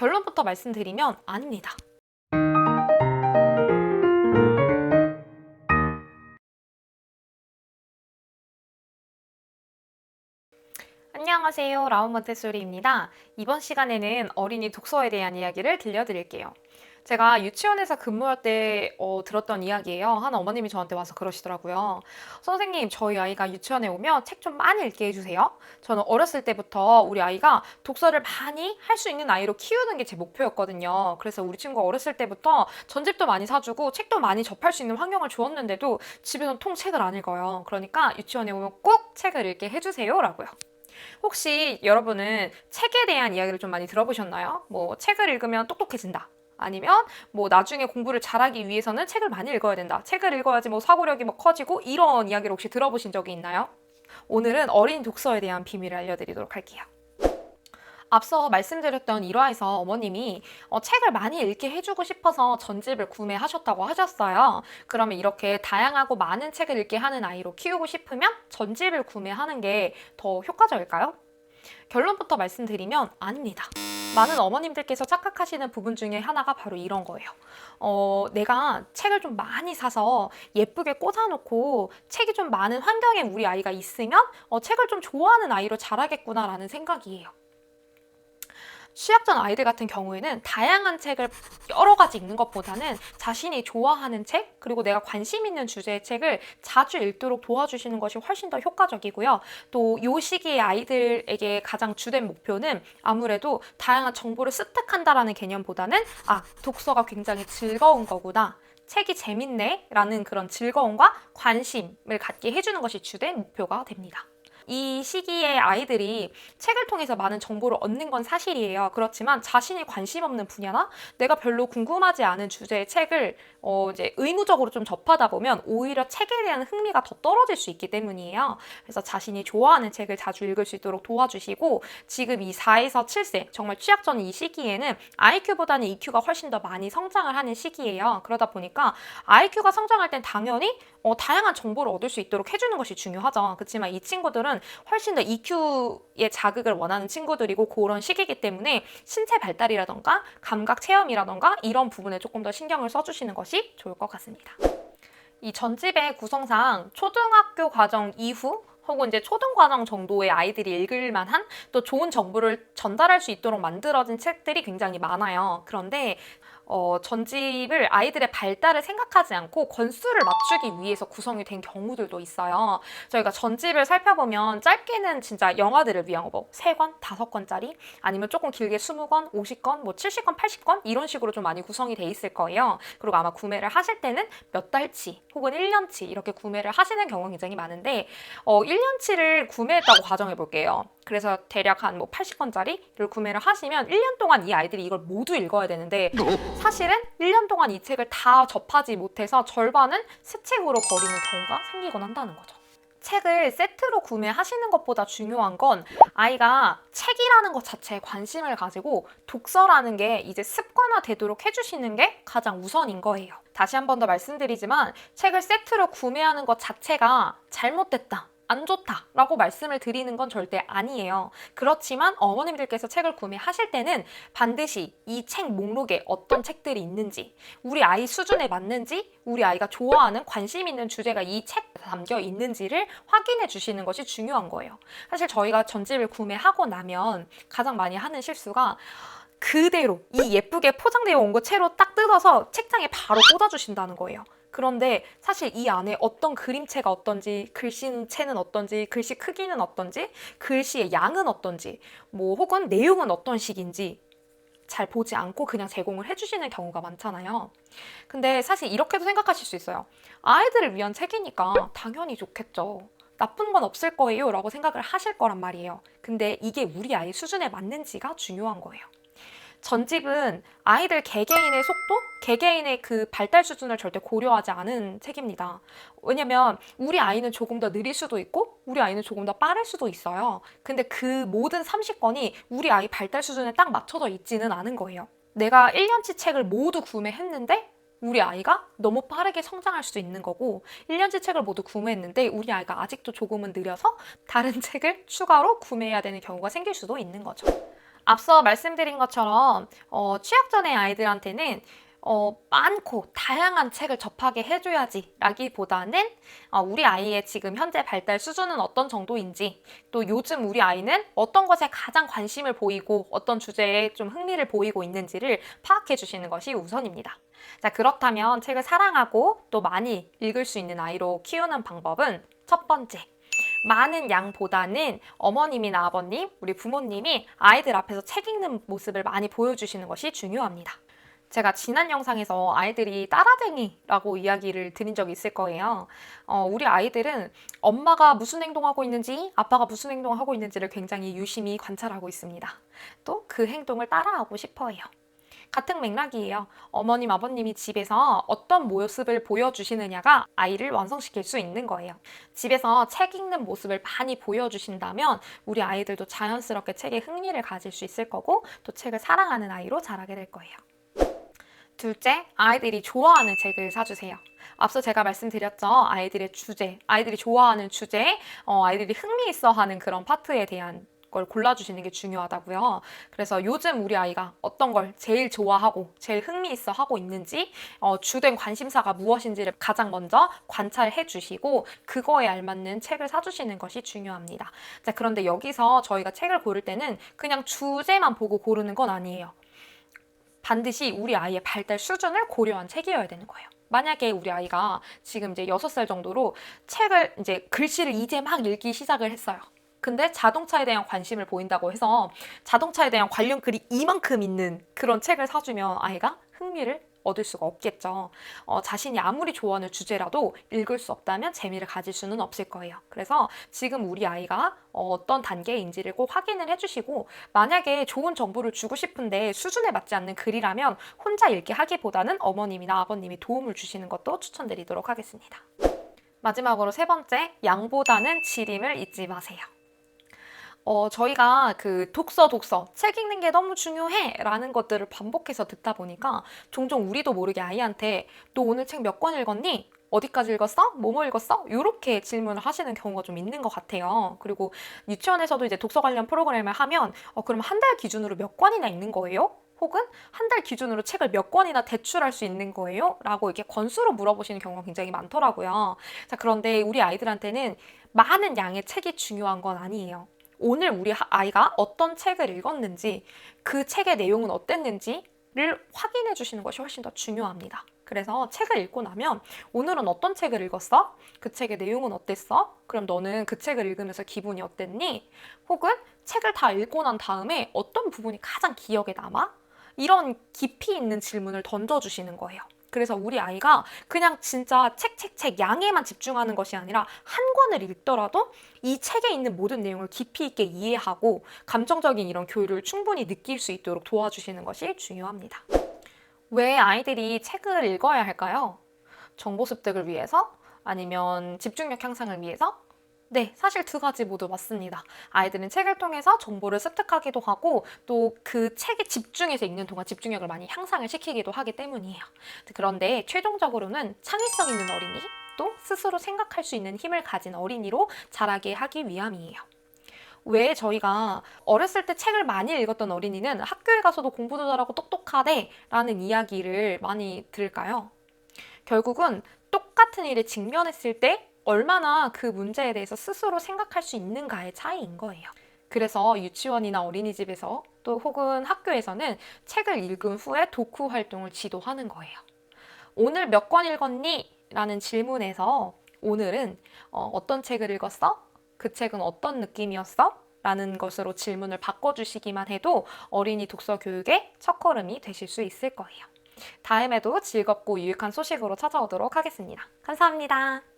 결론부터 말씀드리면 아닙니다. 안녕하세요. 라운 모태소리입니다. 이번 시간에는 어린이 독서에 대한 이야기를 들려드릴게요. 제가 유치원에서 근무할 때 어, 들었던 이야기예요. 한 어머님이 저한테 와서 그러시더라고요. 선생님, 저희 아이가 유치원에 오면 책 좀 많이 읽게 해주세요. 저는 어렸을 때부터 우리 아이가 독서를 많이 할 수 있는 아이로 키우는 게 제 목표였거든요. 그래서 우리 친구 어렸을 때부터 전집도 많이 사주고 책도 많이 접할 수 있는 환경을 주었는데도 집에서 통 책을 안 읽어요. 그러니까 유치원에 오면 꼭 책을 읽게 해주세요. 라고요. 혹시 여러분은 책에 대한 이야기를 좀 많이 들어보셨나요? 뭐 책을 읽으면 똑똑해진다. 아니면 뭐 나중에 공부를 잘하기 위해서는 책을 많이 읽어야 된다. 책을 읽어야지 뭐 사고력이 뭐 커지고 이런 이야기를 혹시 들어보신 적이 있나요? 오늘은 어린 독서에 대한 비밀을 알려드리도록 할게요. 앞서 말씀드렸던 일화에서 어머님이 어, 책을 많이 읽게 해주고 싶어서 전집을 구매하셨다고 하셨어요. 그러면 이렇게 다양하고 많은 책을 읽게 하는 아이로 키우고 싶으면 전집을 구매하는 게 더 효과적일까요? 결론부터 말씀드리면 아닙니다. 많은 어머님들께서 착각하시는 부분 중에 하나가 바로 이런 거예요. 어, 내가 책을 좀 많이 사서 예쁘게 꽂아놓고 책이 좀 많은 환경에 우리 아이가 있으면 어, 책을 좀 좋아하는 아이로 자라겠구나라는 생각이에요. 취약전 아이들 같은 경우에는 다양한 책을 여러 가지 읽는 것보다는 자신이 좋아하는 책, 그리고 내가 관심 있는 주제의 책을 자주 읽도록 도와주시는 것이 훨씬 더 효과적이고요. 또이 시기의 아이들에게 가장 주된 목표는 아무래도 다양한 정보를 습득한다라는 개념보다는 아, 독서가 굉장히 즐거운 거구나. 책이 재밌네 라는 그런 즐거움과 관심을 갖게 해주는 것이 주된 목표가 됩니다. 이 시기에 아이들이 책을 통해서 많은 정보를 얻는 건 사실이에요. 그렇지만 자신이 관심 없는 분야나 내가 별로 궁금하지 않은 주제의 책을 어 이제 의무적으로 좀 접하다 보면 오히려 책에 대한 흥미가 더 떨어질 수 있기 때문이에요. 그래서 자신이 좋아하는 책을 자주 읽을 수 있도록 도와주시고 지금 이 4에서 7세 정말 취약전 이 시기에는 IQ보다는 EQ가 훨씬 더 많이 성장을 하는 시기예요. 그러다 보니까 IQ가 성장할 땐 당연히 어, 다양한 정보를 얻을 수 있도록 해주는 것이 중요하죠. 그렇지만 이 친구들은 훨씬 더 EQ의 자극을 원하는 친구들이고 그런 시기이기 때문에 신체 발달이라던가 감각 체험이라던가 이런 부분에 조금 더 신경을 써주시는 것이 좋을 것 같습니다. 이 전집의 구성상 초등학교 과정 이후 혹은 이제 초등과정 정도의 아이들이 읽을 만한 또 좋은 정보를 전달할 수 있도록 만들어진 책들이 굉장히 많아요. 그런데 어, 전집을 아이들의 발달을 생각하지 않고 권수를 맞추기 위해서 구성이 된 경우들도 있어요. 저희가 전집을 살펴보면 짧게는 진짜 영화들을 위한 거, 3권, 5권짜리 아니면 조금 길게 20권, 50권, 뭐 70권, 80권 이런 식으로 좀 많이 구성이 돼 있을 거예요. 그리고 아마 구매를 하실 때는 몇 달치 혹은 1년치 이렇게 구매를 하시는 경우가 굉장히 많은데 어, 1년치를 구매했다고 가정해 볼게요. 그래서 대략 한 뭐 80권짜리를 구매를 하시면 1년 동안 이 아이들이 이걸 모두 읽어야 되는데 사실은 1년 동안 이 책을 다 접하지 못해서 절반은 새 책으로 버리는 경우가 생기곤 한다는 거죠. 책을 세트로 구매하시는 것보다 중요한 건 아이가 책이라는 것 자체에 관심을 가지고 독서라는 게 이제 습관화 되도록 해주시는 게 가장 우선인 거예요. 다시 한 번 더 말씀드리지만 책을 세트로 구매하는 것 자체가 잘못됐다. 안 좋다라고 말씀을 드리는 건 절대 아니에요. 그렇지만 어머님들께서 책을 구매하실 때는 반드시 이 책 목록에 어떤 책들이 있는지, 우리 아이 수준에 맞는지, 우리 아이가 좋아하는 관심 있는 주제가 이 책에 담겨 있는지를 확인해 주시는 것이 중요한 거예요. 사실 저희가 전집을 구매하고 나면 가장 많이 하는 실수가 그대로 이 예쁘게 포장되어 온 거 채로 딱 뜯어서 책장에 바로 꽂아주신다는 거예요. 그런데 사실 이 안에 어떤 그림체가 어떤지, 글씨체는 어떤지, 글씨 크기는 어떤지, 글씨의 양은 어떤지, 뭐 혹은 내용은 어떤 식인지 잘 보지 않고 그냥 제공을 해주시는 경우가 많잖아요. 근데 사실 이렇게도 생각하실 수 있어요. 아이들을 위한 책이니까 당연히 좋겠죠. 나쁜 건 없을 거예요 라고 생각을 하실 거란 말이에요. 근데 이게 우리 아이 수준에 맞는지가 중요한 거예요. 전집은 아이들 개개인의 속도, 개개인의 그 발달 수준을 절대 고려하지 않은 책입니다. 왜냐면 우리 아이는 조금 더 느릴 수도 있고 우리 아이는 조금 더 빠를 수도 있어요. 근데 그 모든 30권이 우리 아이 발달 수준에 딱 맞춰져 있지는 않은 거예요. 내가 1년치 책을 모두 구매했는데 우리 아이가 너무 빠르게 성장할 수도 있는 거고 1년치 책을 모두 구매했는데 우리 아이가 아직도 조금은 느려서 다른 책을 추가로 구매해야 되는 경우가 생길 수도 있는 거죠. 앞서 말씀드린 것처럼 어, 취약 전의 아이들한테는 어, 많고 다양한 책을 접하게 해줘야지 라기보다는 어, 우리 아이의 지금 현재 발달 수준은 어떤 정도인지 또 요즘 우리 아이는 어떤 것에 가장 관심을 보이고 어떤 주제에 좀 흥미를 보이고 있는지를 파악해 주시는 것이 우선입니다. 자, 그렇다면 책을 사랑하고 또 많이 읽을 수 있는 아이로 키우는 방법은 첫 번째. 많은 양보다는 어머님이나 아버님, 우리 부모님이 아이들 앞에서 책 읽는 모습을 많이 보여주시는 것이 중요합니다. 제가 지난 영상에서 아이들이 따라쟁이라고 이야기를 드린 적이 있을 거예요. 어, 우리 아이들은 엄마가 무슨 행동하고 있는지, 아빠가 무슨 행동을 하고 있는지를 굉장히 유심히 관찰하고 있습니다. 또 그 행동을 따라하고 싶어 해요. 같은 맥락이에요. 어머님, 아버님이 집에서 어떤 모습을 보여주시느냐가 아이를 완성시킬 수 있는 거예요. 집에서 책 읽는 모습을 많이 보여주신다면 우리 아이들도 자연스럽게 책에 흥미를 가질 수 있을 거고 또 책을 사랑하는 아이로 자라게 될 거예요. 둘째, 아이들이 좋아하는 책을 사주세요. 앞서 제가 말씀드렸죠. 아이들의 주제, 아이들이 좋아하는 주제, 어, 아이들이 흥미 있어 하는 그런 파트에 대한 걸 골라주시는 게 중요하다고요. 그래서 요즘 우리 아이가 어떤 걸 제일 좋아하고 제일 흥미 있어 하고 있는지 어, 주된 관심사가 무엇인지를 가장 먼저 관찰해 주시고 그거에 알맞는 책을 사주시는 것이 중요합니다. 자, 그런데 여기서 저희가 책을 고를 때는 그냥 주제만 보고 고르는 건 아니에요. 반드시 우리 아이의 발달 수준을 고려한 책이어야 되는 거예요. 만약에 우리 아이가 지금 이제 6살 정도로 책을 이제 글씨를 이제 막 읽기 시작을 했어요. 근데 자동차에 대한 관심을 보인다고 해서 자동차에 대한 관련 글이 이만큼 있는 그런 책을 사주면 아이가 흥미를 얻을 수가 없겠죠. 어, 자신이 아무리 좋아하는 주제라도 읽을 수 없다면 재미를 가질 수는 없을 거예요. 그래서 지금 우리 아이가 어, 떤 단계인지를 꼭 확인을 해주시고 만약에 좋은 정보를 주고 싶은데 수준에 맞지 않는 글이라면 혼자 읽게 하기보다는 어머님이나 아버님이 도움을 주시는 것도 추천드리도록 하겠습니다. 마지막으로 세 번째, 양보다는 지림을 잊지 마세요. 어, 저희가 그 독서, 독서, 책 읽는 게 너무 중요해 라는 것들을 반복해서 듣다 보니까 종종 우리도 모르게 아이한테 너 오늘 책 몇 권 읽었니? 어디까지 읽었어? 뭐뭐 읽었어? 이렇게 질문을 하시는 경우가 좀 있는 것 같아요. 그리고 유치원에서도 이제 독서 관련 프로그램을 하면 어, 그럼 한 달 기준으로 몇 권이나 읽는 거예요? 혹은 한 달 기준으로 책을 몇 권이나 대출할 수 있는 거예요? 라고 이렇게 권수로 물어보시는 경우가 굉장히 많더라고요. 자, 그런데 우리 아이들한테는 많은 양의 책이 중요한 건 아니에요. 오늘 우리 아이가 어떤 책을 읽었는지 그 책의 내용은 어땠는지를 확인해 주시는 것이 훨씬 더 중요합니다. 그래서 책을 읽고 나면 오늘은 어떤 책을 읽었어? 그 책의 내용은 어땠어? 그럼 너는 그 책을 읽으면서 기분이 어땠니? 혹은 책을 다 읽고 난 다음에 어떤 부분이 가장 기억에 남아? 이런 깊이 있는 질문을 던져주시는 거예요. 그래서 우리 아이가 그냥 진짜 책, 책, 책 양에만 집중하는 것이 아니라 한 권을 읽더라도 이 책에 있는 모든 내용을 깊이 있게 이해하고 감정적인 이런 교류를 충분히 느낄 수 있도록 도와주시는 것이 중요합니다. 왜 아이들이 책을 읽어야 할까요? 정보 습득을 위해서? 아니면 집중력 향상을 위해서? 네, 사실 두 가지 모두 맞습니다. 아이들은 책을 통해서 정보를 습득하기도 하고 또 그 책에 집중해서 읽는 동안 집중력을 많이 향상을 시키기도 하기 때문이에요. 그런데 최종적으로는 창의성 있는 어린이 또 스스로 생각할 수 있는 힘을 가진 어린이로 자라게 하기 위함이에요. 왜 저희가 어렸을 때 책을 많이 읽었던 어린이는 학교에 가서도 공부도 잘하고 똑똑하대 라는 이야기를 많이 들을까요? 결국은 똑같은 일에 직면했을 때 얼마나 그 문제에 대해서 스스로 생각할 수 있는가의 차이인 거예요. 그래서 유치원이나 어린이집에서 또 혹은 학교에서는 책을 읽은 후에 독후 활동을 지도하는 거예요. 오늘 몇 권 읽었니? 라는 질문에서 오늘은 어, 떤 책을 읽었어? 그 책은 어떤 느낌이었어? 라는 것으로 질문을 바꿔주시기만 해도 어린이 독서 교육의 첫걸음이 되실 수 있을 거예요. 다음에도 즐겁고 유익한 소식으로 찾아오도록 하겠습니다. 감사합니다.